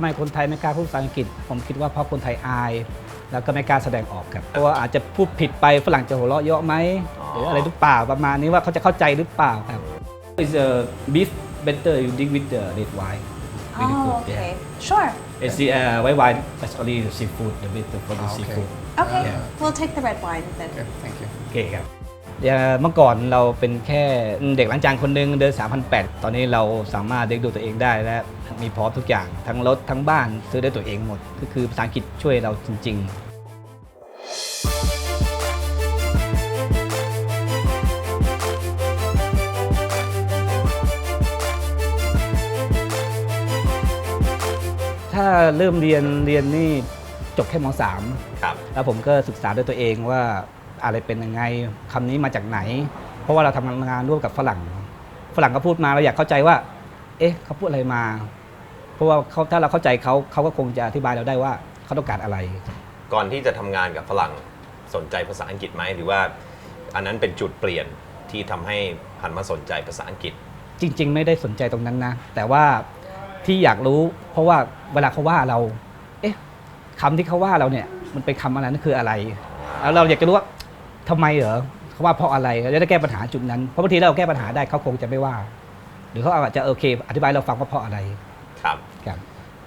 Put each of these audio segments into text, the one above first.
ำไมคนไทยไม่กล้าพูดภาษาอังกฤษ ผมคิดว่าเพราะคนไทยอาย แล้วก็ไม่กล้าแสดงออกครับเพราะว่าอาจจะพูดผิดไปฝรั่งจะหัวเราะเยาะไหมอ๋อหรืออะไรหรือเปล่าประมาณนี้ว่าเขาจะเข้าใจหรือเปล่าครับ Is a beef better you dig with the red wine Really Oh, good, okay. yeah. Sure. It's the uh, white wine that's only the seafood the better for the Ah, okay. seafood Okay. Yeah. We'll take the red wine then. Okay, thank you. โอเคครับ เอ่อเมื่อก่อนเราเป็นแค่เด็กล้างจานคนหนึ่งเดิน 3,800 ตอนนี้เราสามารถเลี้ยงดูตัวเองได้และมีพร้อมทุกอย่าง ทั้งรถทั้งบ้านซื้อได้ตัวเองหมด ก็คือภาษาอังกฤษช่วยเราจริง ๆถ้าเริ่มเรียนเรียนนี่จบแค่ม .3 ครับแล้วผมก็ศึกษาด้วยตัวเองว่า อะไรเป็นยังไงคำนี้มาจากไหน เพราะว่าเราทำงานร่วมกับฝรั่ง ฝรั่งก็พูดมาเราอยากเข้าใจว่า เอ๊ะเขาพูดอะไรมา เพราะว่าเขาถ้าเราเข้าใจเขาเขาก็คงจะอธิบายเราได้ว่าเขาต้องการอะไร ก่อนที่จะทำงานกับฝรั่งสนใจภาษาอังกฤษไหมหรือว่า อันนั้นเป็นจุดเปลี่ยนที่ทำให้หันมาสนใจภาษาอังกฤษ จริง ๆ ไม่ได้สนใจตรงนั้นนะ แต่ว่าที่อยากรู้เพราะว่าเวลาเขาว่าเรา เอ๊ะคำที่เขาว่าเราเนี่ยมันเป็นคำอะไรนั่นคืออะไร แล้วเราอยากจะรู้ว่า ทำไมเหรอเขาว่าเพราะอะไรเราจะได้แก้ปัญหาจุดนั้นเพราะบางทีเราแก้ปัญหาได้เขาคงจะไม่ว่า หรือเขาอาจจะโอเค อธิบายให้เราฟังว่าเพราะอะไรครับครับ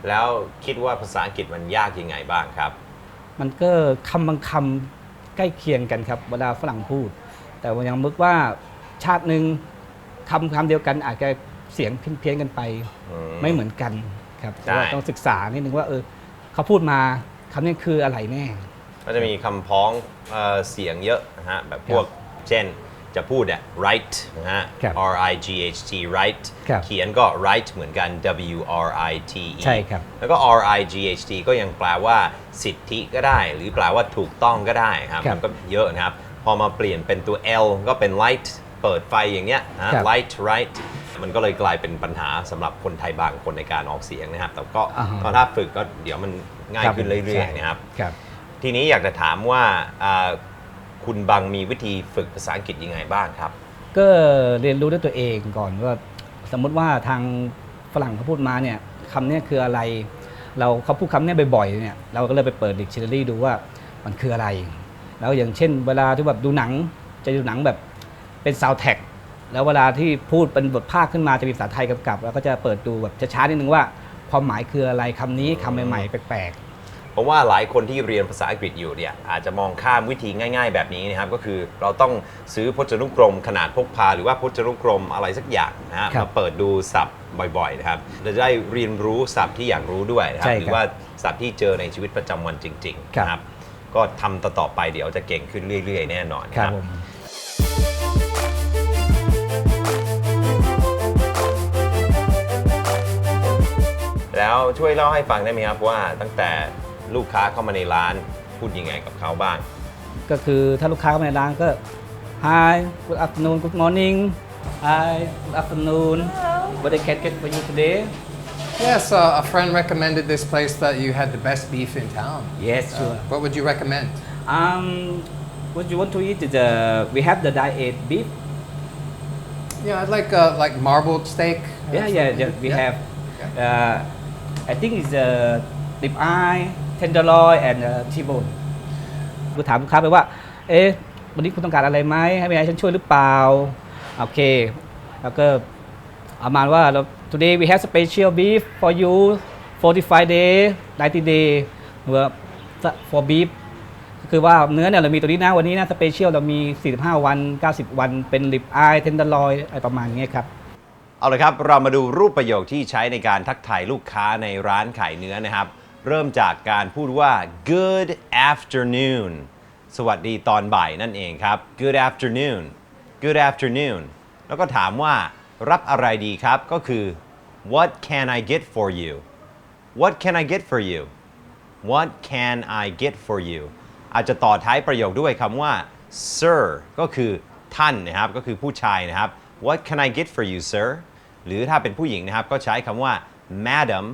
แล้วคิดว่าภาษาอังกฤษมันยากยังไงบ้างครับ มันก็คำบางคำใกล้เคียงกันครับเวลาฝรั่งพูด แต่ว่ายังมึกว่าชาติหนึ่งคำคำเดียวกันอาจจะเสียงเพี้ยนๆกันไปอืมไม่เหมือนกันครับใช่แต่ว่าต้องศึกษานิดนึงว่าเออเขาพูดมาคำนี้คืออะไรแน่ ก็จะมีคำพ้องเอ่อเสียงเยอะนะฮะแบบพวกเช่นจะพูดเนี่ย right นะฮะ ครับ R I G H T right ครับเขียนก็ right เหมือนกัน W R I T E ใช่ครับ แล้วก็ R I G H T ก็ยังแปลว่าสิทธิก็ได้ หรือแปลว่าถูกต้องก็ได้ครับครับมันก็เยอะนะครับ พอมาเปลี่ยนเป็นตัว L ก็เป็น light เปิดไฟอย่างเงี้ยนะฮะ ครับ light right มันก็เลยกลายเป็นปัญหาสำหรับคนไทยบางคนในการออกเสียงนะครับ แต่ก็อ่าฮะก็ถ้าฝึกก็เดี๋ยวมันง่ายขึ้นเรื่อยๆใช่นะครับ ครับ ทีนี้อยากจะถามว่าอ่าคุณบังมีวิธีฝึกภาษาอังกฤษยังไงบ้างครับ ก็เรียนรู้ด้วยตัวเองก่อนว่าสมมติว่าทางฝรั่งเขาพูดมาเนี่ยคำเนี้คืออะไร เราเขาพูดคำเนี้บ่อยๆเนี่ยเราก็เลยไปเปิดดิกชันนารีดูว่ามันคืออะไร แล้วอย่างเช่น เวลาที่แบบดูหนังจะดูหนังแบบเป็นซาวแท็กแล้วเวลาที่พูดเป็นบทภาคขึ้นมาจะมีภาษาไทยกำกับ แล้วก็จะเปิดดูแบบช้าๆนิดนึงว่าความหมายคืออะไรคำนี้คำใหม่ๆแปลก เพราะว่าหลายคนที่เรียนภาษาอังกฤษอยู่เนี่ยอาจจะมองข้ามวิธีง่าย ๆ แบบนี้นะครับก็คือเราต้องซื้อพจนานุกรม ขนาดพกพา หรือว่าพจนานุกรมอะไรสักอย่างนะฮะครับมาเปิดดูศัพท์บ่อยๆนะครับเราจะได้เรียนรู้ศัพท์ที่อยากรู้ด้วยนะครัใช่บครับหรือว่าศัพท์ที่เจอในชีวิตประจำวันจริงๆครับ นะครับก็ทำต่อๆไปเดี๋ยวจะเก่งขึ้นเรื่อย ๆ แน่นอนๆนะครับผม แล้วช่วยเล่าให้ฟังได้ไหมครับว่าตั้งแต่ ลูกค้าเข้ามาในร้านพูดยังไงกับเขาบ้าง ก็คือถ้าลูกค้าเข้ามาในร้านก็ Hi good afternoon good morning Hi good afternoon what I can get for you today Yes, uh, a friend recommended this place that you had the best beef in town. Yes Uh, sure what would you recommend? um what you want to eat is uh, we have the diet beef Yeah, I'd like uh, like marbled steak. yeah yeah, yeah we have uh, I think it's a uh, rib eye tenderloin and uh, T-bone ก็ถามลูกค้าไปว่า เอ๊ะ วันนี้คุณต้องการอะไรไหม ให้มีอะไรฉันช่วยหรือเปล่า โอเค แล้วก็ประมาณว่าเรา today we have special beef for you 45 day 90 day หรือว่า for beef คือว่าเนื้อเนี่ยเรามีตัวนี้นะ วันนี้นะสเปเชียลเรามี 45 วัน 90 วัน เป็น rib eye tenderloin อะไรประมาณนี้ครับ เอาละครับ เรามาดูรูปประโยคที่ใช้ในการทักทายลูกค้าในร้านขายเนื้อนะครับ เริ่มจากการพูดว่า good afternoon สวัสดีตอนบ่ายนั่นเองครับ good afternoon good afternoon แล้วก็ถามว่ารับอะไรดีครับ ก็คือ what can I get for you what can I get for you what can I get for you อาจจะต่อท้ายประโยคด้วยคำว่า sir ก็คือท่านนะครับ ก็คือผู้ชายนะครับ what can I get for you sir หรือถ้าเป็นผู้หญิงนะครับ ก็ใช้คำว่า madam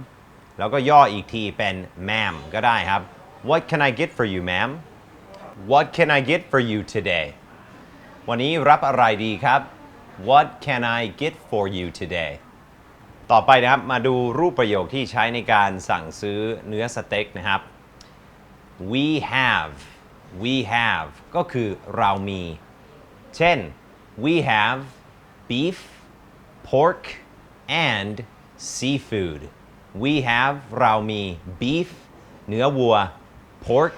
แล้วก็ย่ออีกทีเป็น ma'am ก็ได้ครับ what can I get for you ma'am what can I get for you today วันนี้รับอะไรดีครับ what can I get for you today ต่อไปนะครับ มาดูรูปประโยคที่ใช้ในการสั่งซื้อเนื้อสเต็กนะครับ we have we have ก็คือเรามี เช่น we have beef pork and seafood we have เรามี beef เนื้อวัว pork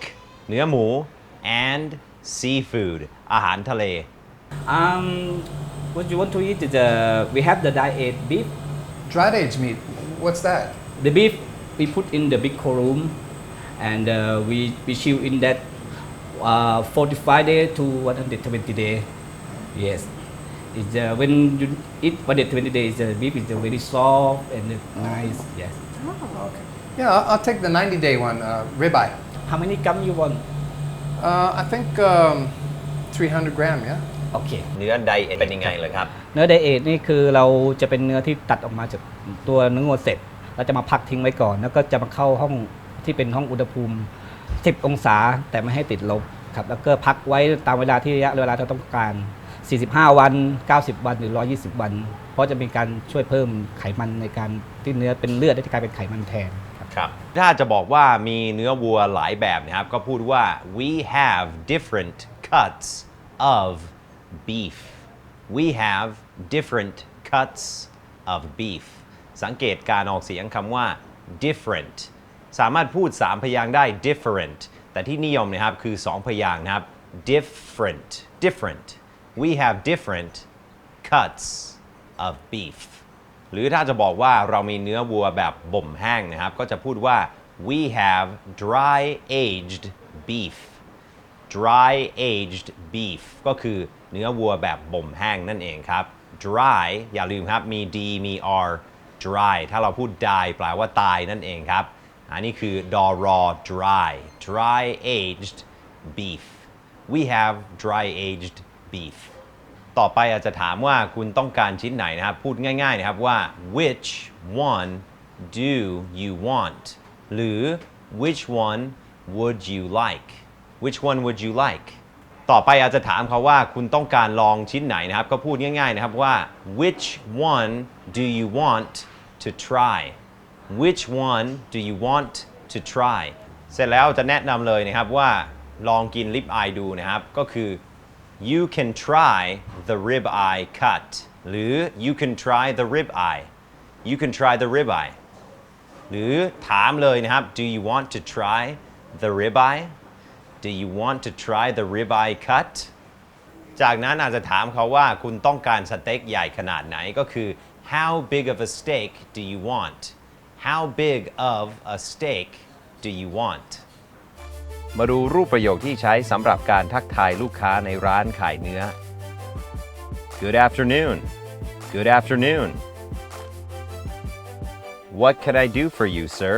เนื้อหมู and seafood อาหารทะเล Um, what you want to eat is uh, we have the diet beef. Dried aged meat. What's that? The beef we put in the big cold room, and uh, we we chill in that uh, 45 day to 120 day. Yes, it's uh, when you eat 120 days, the beef is uh, very soft and nice. Yes. Okay. Yeah, I'll, I'll take the 90 day one, uh, ribeye. How many gram you want? Uh, I think um, 300 gram, yeah? Okay. เนื้อไดเอทเป็นยังไงเลยครับ เนื้อไดเอทนี่คือเราจะเป็นเนื้อที่ตัดออกมาจากตัวเนื้อวัวเสร็จ เราจะมาพักทิ้งไว้ก่อน แล้วก็จะมาเข้าห้องที่เป็นห้องอุณหภูมิ 10 องศาแต่ไม่ให้ติดลบครับ แล้วก็พักไว้ตามเวลาที่ระยะเวลาที่เราต้องการ 45 วัน 90 วันหรือ 120 วัน เพราะจะมีการช่วยเพิ่มไขมันในการที่เนื้อเป็นเลือดได้กลายเป็นไขมันแทนครับครับถ้าจะบอกว่ามีเนื้อวัวหลายแบบนะครับ ก็พูดว่า we have different cuts of beef we have different cuts of beef สังเกตการออกเสียงคำว่า different สามารถพูด 3 พยางค์ได้ different แต่ที่นิยมนะครับคือ 2 พยางค์นะครับ different different we have different cuts of beef หรือถ้าจะบอกว่าเรามีเนื้อวัวแบบบ่มแห้งนะครับ ก็จะพูดว่า we have dry aged beef dry aged beef ก็คือเนื้อวัวแบบบ่มแห้งนั่นเองครับ dry อย่าลืมครับ มี d มี r dry ถ้าเราพูด die แปลว่าตายนั่นเองครับ อันนี้คือ ดอรอ dry dry aged beef we have dry aged beef ต่อไปอาจจะถามว่าคุณต้องการชิ้นไหนนะครับ พูดง่ายๆนะครับว่า which one do you want หรือ which one would you like which one would you like ต่อไปอาจจะถามเขาว่าคุณต้องการลองชิ้นไหนนะครับ ก็พูดง่ายๆนะครับว่า which one do you want to try which one do you want to try เสร็จแล้วจะแนะนำเลยนะครับว่าลองกินลิปอายดูนะครับ ก็คือ you can try the rib eye cut หรือ you can try the rib eye you can try the rib eye หรือถามเลยนะครับ do you want to try the rib eye do you want to try the rib eye cut จากนั้นอาจจะถามเขาว่าคุณต้องการสเต็กใหญ่ขนาดไหนก็คือ how big of a steak do you want how big of a steak do you want มาดูรูปประโยคที่ใช้สำหรับการทักทายลูกค้าในร้านขายเนื้อ Good afternoon Good afternoon What could I do for you sir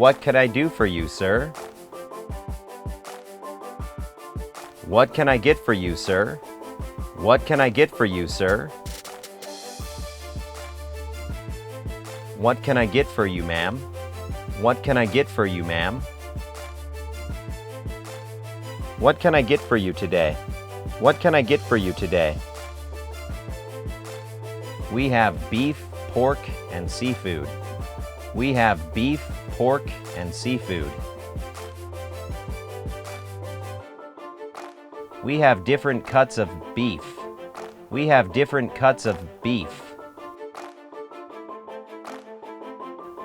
What could I do for you sir What can I get for you sir What can I get for you sir What can I get for you ma'am What can I get for you ma'am What can I get for you today? What can I get for you today? We have beef, pork, and seafood. We have beef, pork, and seafood. We have different cuts of beef. We have different cuts of beef.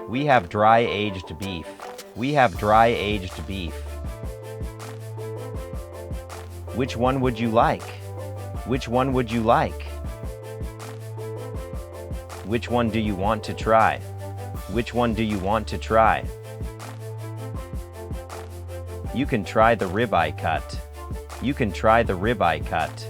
We have dry aged beef. We have dry aged beef. Which one would you like? Which one would you like? Which one do you want to try? Which one do you want to try? You can try the ribeye cut. You can try the ribeye cut.